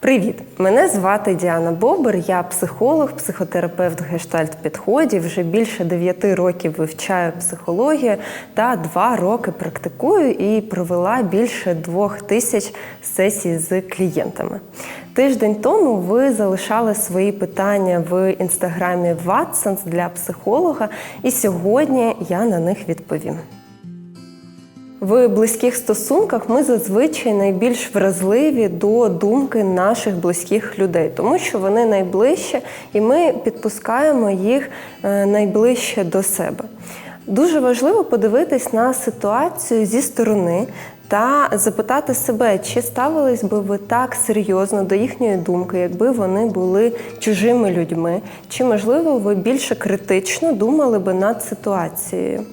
Привіт! Мене звати Діана Бобер, я психолог, психотерапевт гештальт підходів. Вже більше 9 років вивчаю психологію та 2 роки практикую і провела більше двох тисяч сесій з клієнтами. Тиждень тому ви залишали свої питання в інстаграмі Watsons для психолога, і сьогодні я на них відповім. В близьких стосунках ми зазвичай найбільш вразливі до думки наших близьких людей, тому що вони найближчі, і ми підпускаємо їх е, найближче до себе. Дуже важливо подивитись на ситуацію зі сторони та запитати себе, чи ставились би ви так серйозно до їхньої думки, якби вони були чужими людьми, чи можливо ви більше критично думали би над ситуацією.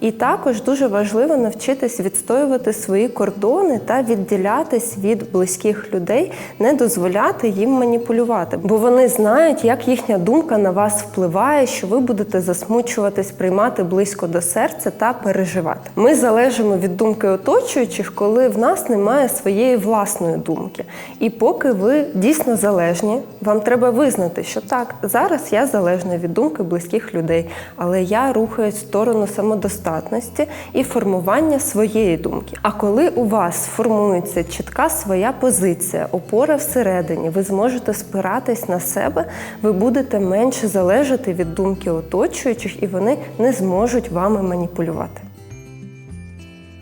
І також дуже важливо навчитись відстоювати свої кордони та відділятись від близьких людей, не дозволяти їм маніпулювати, бо вони знають, як їхня думка на вас впливає, що ви будете засмучуватись, приймати близько до серця та переживати. Ми залежимо від думки оточуючих, коли в нас немає своєї власної думки. І поки ви дійсно залежні, вам треба визнати, що так, зараз я залежна від думки близьких людей, але я рухаюсь в сторону самодостатності самодостатності і формування своєї думки. А коли у вас формується чітка своя позиція, опора всередині, ви зможете спиратись на себе, ви будете менше залежати від думки оточуючих, і вони не зможуть вами маніпулювати.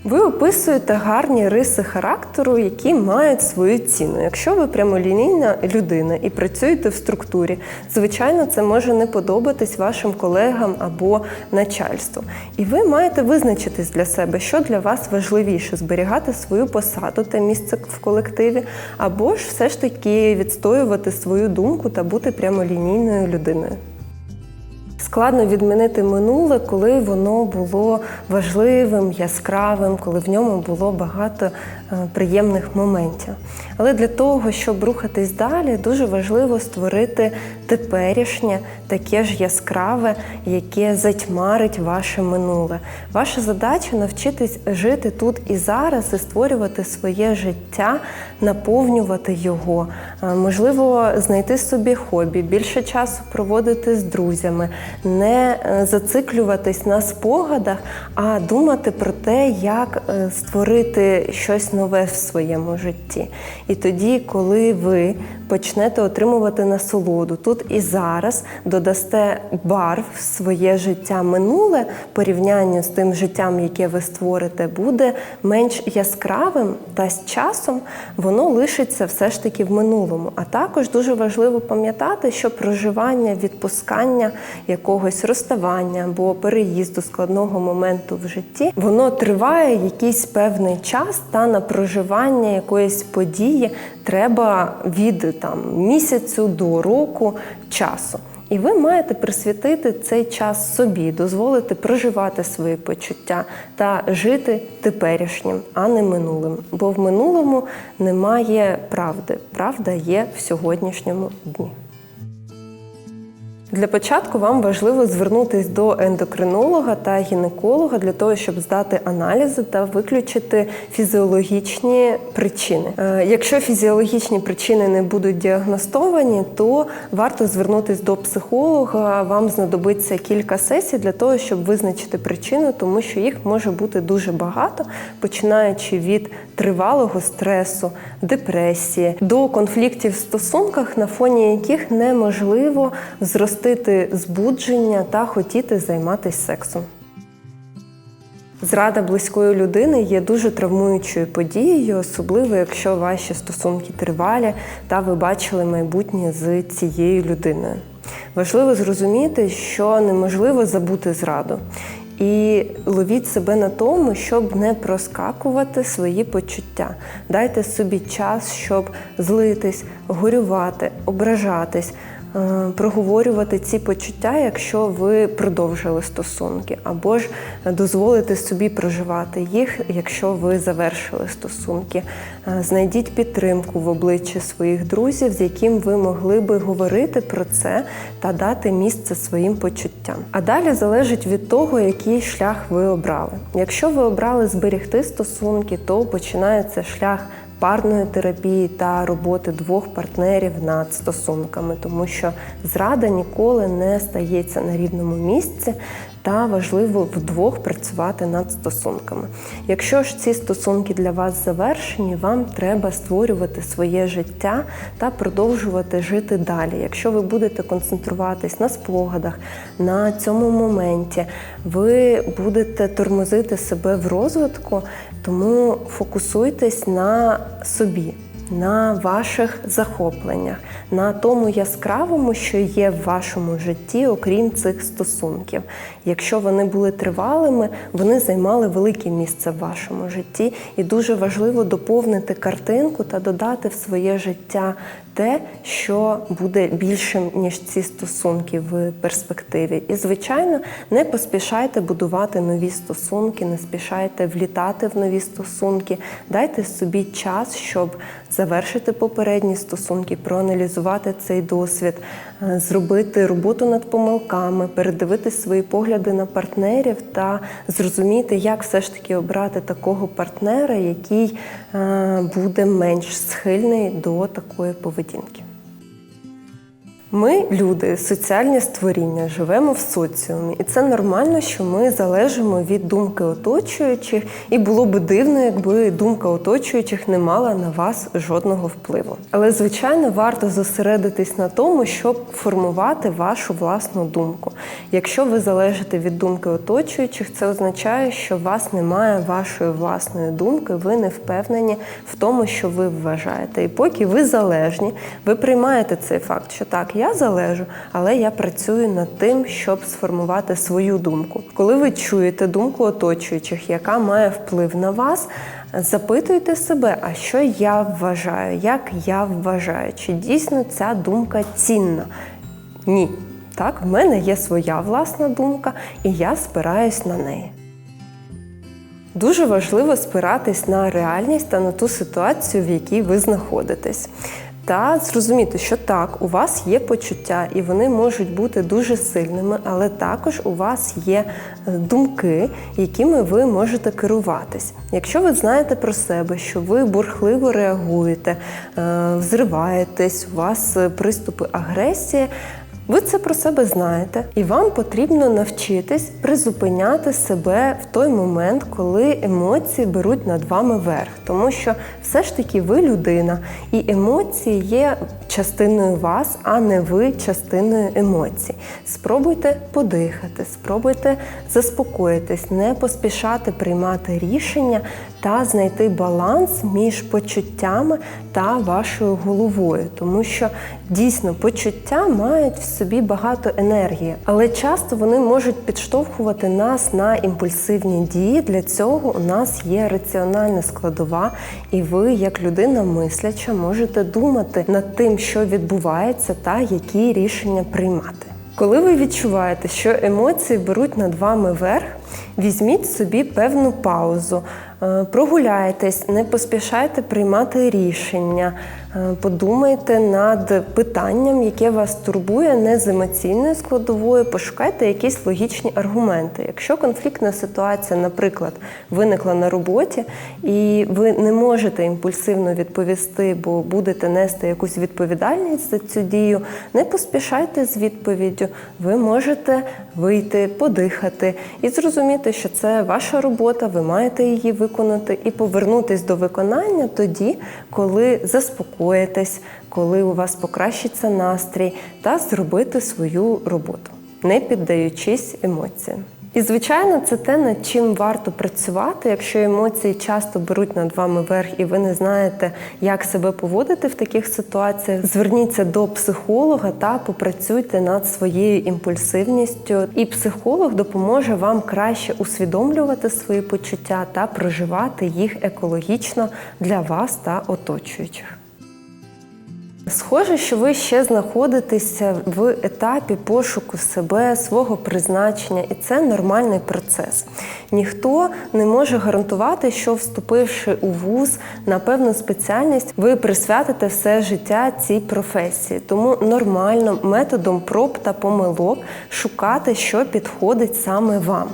Ви описуєте гарні риси характеру, які мають свою ціну. Якщо ви прямолінійна людина і працюєте в структурі, звичайно, це може не подобатись вашим колегам або начальству. І ви маєте визначитись для себе, що для вас важливіше зберігати свою посаду та місце в колективі, або ж все ж таки відстоювати свою думку та бути прямолінійною людиною. Складно відмінити минуле, коли воно було важливим, яскравим, коли в ньому було багато е, приємних моментів. Але для того, щоб рухатись далі, дуже важливо створити теперішнє, таке ж яскраве, яке затьмарить ваше минуле. Ваша задача навчитись жити тут і зараз і створювати своє життя, наповнювати його. Е, можливо, знайти собі хобі, більше часу проводити з друзями не е, зациклюватись на спогадах, а думати про те, як е, створити щось нове в своєму житті. І тоді, коли ви почнете отримувати насолоду тут і зараз, додасте барв в своє життя минуле порівнянню з тим життям, яке ви створите, буде менш яскравим, та з часом воно лишиться все ж таки в минулому. А також дуже важливо пам'ятати, що проживання, відпускання якогось розставання або переїзду складного моменту в житті, воно триває якийсь певний час, та на проживання якоїсь події треба від там місяцю до року часу. І ви маєте присвятити цей час собі, дозволити проживати свої почуття та жити теперішнім, а не минулим. Бо в минулому немає правди. Правда є в сьогоднішньому дні. Для початку вам важливо звернутися до ендокринолога та гінеколога для того, щоб здати аналізи та виключити фізіологічні причини. Е, якщо фізіологічні причини не будуть діагностовані, то варто звернутися до психолога. Вам знадобиться кілька сесій для того, щоб визначити причину, тому що їх може бути дуже багато, починаючи від тривалого стресу, депресії до конфліктів в стосунках, на фоні яких неможливо зростати зростити збудження та хотіти займатися сексом. Зрада близької людини є дуже травмуючою подією, особливо якщо ваші стосунки тривалі та ви бачили майбутнє з цією людиною. Важливо зрозуміти, що неможливо забути зраду. І ловіть себе на тому, щоб не проскакувати свої почуття. Дайте собі час, щоб злитись, горювати, ображатись. Е, проговорювати ці почуття, якщо ви продовжили стосунки, або ж дозволити собі проживати їх, якщо ви завершили стосунки. Е, знайдіть підтримку в обличчі своїх друзів, з яким ви могли би говорити про це та дати місце своїм почуттям. А далі залежить від того, який шлях ви обрали. Якщо ви обрали зберегти стосунки, то починається шлях парної терапії та роботи двох партнерів над стосунками, тому що зрада ніколи не стається на рівному місці. Та важливо вдвох працювати над стосунками. Якщо ж ці стосунки для вас завершені, вам треба створювати своє життя та продовжувати жити далі. Якщо ви будете концентруватись на спогадах, на цьому моменті, ви будете тормозити себе в розвитку, тому фокусуйтесь на собі на ваших захопленнях, на тому яскравому, що є в вашому житті, окрім цих стосунків. Якщо вони були тривалими, вони займали велике місце в вашому житті, і дуже важливо доповнити картинку та додати в своє життя те, що буде більшим ніж ці стосунки в перспективі. І, звичайно, не поспішайте будувати нові стосунки, не спішайте влітати в нові стосунки. Дайте собі час, щоб завершити попередні стосунки, проаналізувати цей досвід, е, зробити роботу над помилками, передивити свої погляди на партнерів та зрозуміти, як все ж таки обрати такого партнера, який е, буде менш схильний до такої поведінки. Ми, люди, соціальні створіння, живемо в соціумі, і це нормально, що ми залежимо від думки оточуючих, і було би дивно, якби думка оточуючих не мала на вас жодного впливу. Але звичайно варто зосередитись на тому, щоб формувати вашу власну думку. Якщо ви залежите від думки оточуючих, це означає, що у вас немає вашої власної думки, ви не впевнені в тому, що ви вважаєте. І поки ви залежні, ви приймаєте цей факт, що так я залежу, але я працюю над тим, щоб сформувати свою думку. Коли ви чуєте думку оточуючих, яка має вплив на вас, запитуйте себе, а що я вважаю, як я вважаю, чи дійсно ця думка цінна? Ні. Так, в мене є своя власна думка, і я спираюсь на неї. Дуже важливо спиратись на реальність та на ту ситуацію, в якій ви знаходитесь та зрозуміти, що так, у вас є почуття, і вони можуть бути дуже сильними, але також у вас є е, думки, якими ви можете керуватись. Якщо ви знаєте про себе, що ви бурхливо реагуєте, е, взриваєтесь, у вас е, приступи агресії. Ви це про себе знаєте, і вам потрібно навчитись призупиняти себе в той момент, коли емоції беруть над вами верх, тому що все ж таки ви людина, і емоції є частиною вас, а не ви частиною емоцій. Спробуйте подихати, спробуйте заспокоїтись, не поспішати приймати рішення та знайти баланс між почуттями та вашою головою, тому що дійсно почуття мають в собі багато енергії, але часто вони можуть підштовхувати нас на імпульсивні дії. Для цього у нас є раціональна складова, і ви, як людина мисляча, можете думати над тим, що відбувається, та які рішення приймати. Коли ви відчуваєте, що емоції беруть над вами верх, візьміть собі певну паузу, е, прогуляйтесь, не поспішайте приймати рішення, подумайте над питанням, яке вас турбує, не з емоційною складовою, пошукайте якісь логічні аргументи. Якщо конфліктна ситуація, наприклад, виникла на роботі, і ви не можете імпульсивно відповісти, бо будете нести якусь відповідальність за цю дію, не поспішайте з відповіддю. Ви можете вийти, подихати і зрозуміти, що це ваша робота, ви маєте її виконати, і повернутись до виконання тоді, коли заспокоїтесь, коли у вас покращиться настрій, та зробити свою роботу, не піддаючись емоціям. І, звичайно, це те, над чим варто працювати, якщо емоції часто беруть над вами верх, і ви не знаєте, як себе поводити в таких ситуаціях. Зверніться до психолога та попрацюйте над своєю імпульсивністю. І психолог допоможе вам краще усвідомлювати свої почуття та проживати їх екологічно для вас та оточуючих. Схоже, що ви ще знаходитеся в етапі пошуку себе, свого призначення, і це нормальний процес. Ніхто не може гарантувати, що вступивши у вуз на певну спеціальність, ви присвятите все життя цій професії. Тому нормально методом проб та помилок шукати, що підходить саме вам.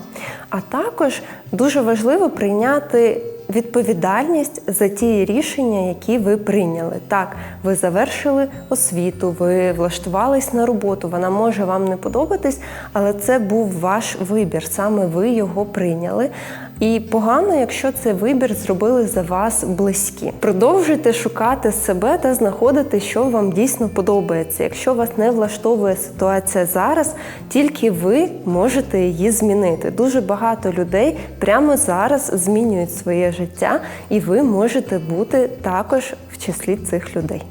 А також дуже важливо прийняти відповідальність за ті рішення, які ви прийняли. Так, ви завершили освіту, ви влаштувались на роботу. Вона може вам не подобатись, але це був ваш вибір. Саме ви його прийняли. І погано, якщо цей вибір зробили за вас близькі. Продовжуйте шукати себе та знаходити, що вам дійсно подобається. Якщо вас не влаштовує ситуація зараз, тільки ви можете її змінити. Дуже багато людей прямо зараз змінюють своє життя, і ви можете бути також в числі цих людей.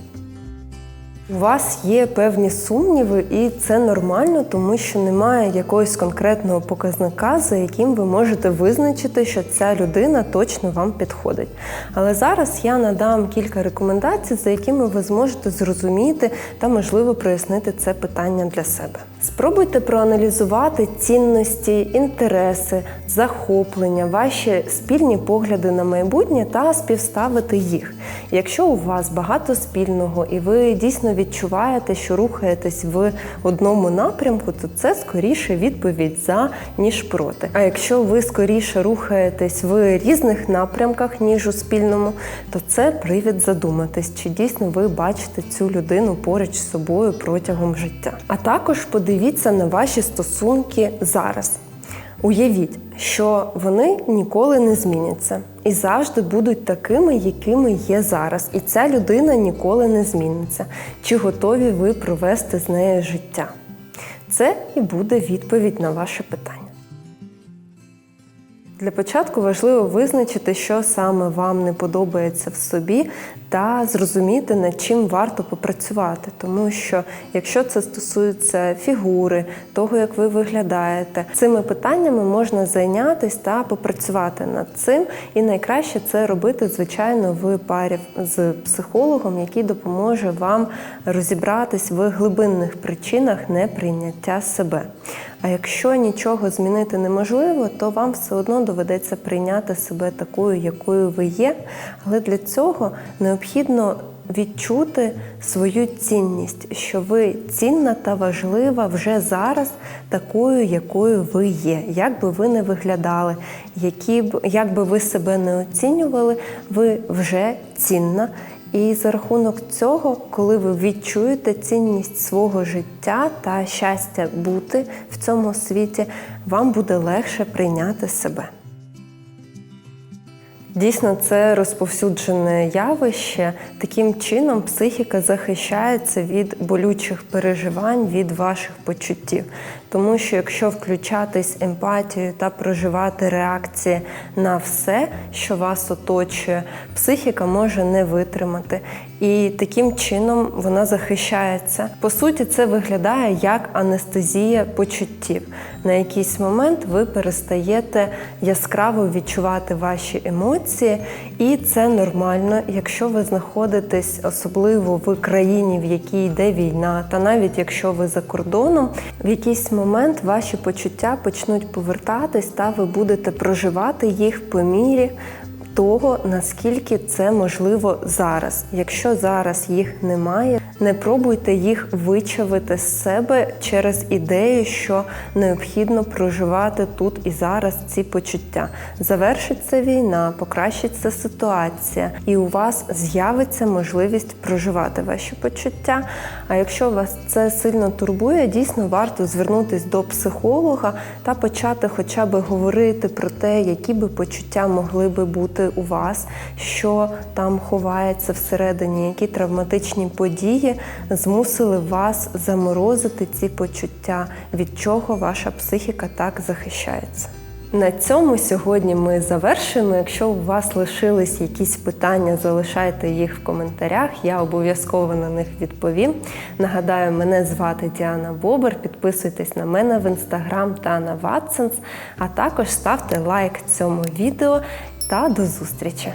У вас є певні сумніви, і це нормально, тому що немає якогось конкретного показника, за яким ви можете визначити, що ця людина точно вам підходить. Але зараз я надам кілька рекомендацій, за якими ви зможете зрозуміти та, можливо, прояснити це питання для себе. Спробуйте проаналізувати цінності, інтереси, захоплення, ваші спільні погляди на майбутнє та співставити їх. Якщо у вас багато спільного і ви дійсно відчуваєте, що рухаєтесь в одному напрямку, то це скоріше відповідь за ніж проти. А якщо ви скоріше рухаєтесь в різних напрямках, ніж у спільному, то це привід задуматись, чи дійсно ви бачите цю людину поруч з собою протягом життя. А також подивіться на ваші стосунки зараз. Уявіть, що вони ніколи не зміняться і завжди будуть такими, якими є зараз. І ця людина ніколи не зміниться. Чи готові ви провести з нею життя? Це і буде відповідь на ваше питання. Для початку важливо визначити, що саме вам не подобається в собі, та зрозуміти, над чим варто попрацювати. Тому що якщо це стосується фігури, того, як ви виглядаєте, цими питаннями можна зайнятися та попрацювати над цим. І найкраще це робити, звичайно, в парі з психологом, який допоможе вам розібратись в глибинних причинах неприйняття себе. А якщо нічого змінити неможливо, то вам все одно доведеться прийняти себе такою, якою ви є. Але для цього необхідно відчути свою цінність, що ви цінна та важлива вже зараз, такою, якою ви є. Як би ви не виглядали, які б як би ви себе не оцінювали, ви вже цінна. І за рахунок цього, коли ви відчуєте цінність свого життя та щастя бути в цьому світі, вам буде легше прийняти себе. Дійсно, це розповсюджене явище. Таким чином, психіка захищається від болючих переживань, від ваших почуттів. Тому що якщо включатись емпатією та проживати реакції на все, що вас оточує, психіка може не витримати. І таким чином вона захищається. По суті, це виглядає як анестезія почуттів. На якийсь момент ви перестаєте яскраво відчувати ваші емоції, і це нормально, якщо ви знаходитесь особливо в країні, в якій йде війна, та навіть якщо ви за кордоном, в якийсь момент ваші почуття почнуть повертатись, та ви будете проживати їх по мірі того, наскільки це можливо зараз. Якщо зараз їх немає, не пробуйте їх вичавити з себе через ідею, що необхідно проживати тут і зараз ці почуття. Завершиться війна, покращиться ситуація, і у вас з'явиться можливість проживати ваші почуття. А якщо вас це сильно турбує, дійсно варто звернутися до психолога та почати хоча б говорити про те, які би почуття могли би бути у вас, що там ховається всередині, які травматичні події змусили вас заморозити ці почуття, від чого ваша психіка так захищається. На цьому сьогодні ми завершуємо. Якщо у вас лишились якісь питання, залишайте їх в коментарях. Я обов'язково на них відповім. Нагадаю, мене звати Діана Бобер. Підписуйтесь на мене в інстаграм та на Ватсенс, а також ставте лайк цьому відео та до зустрічі!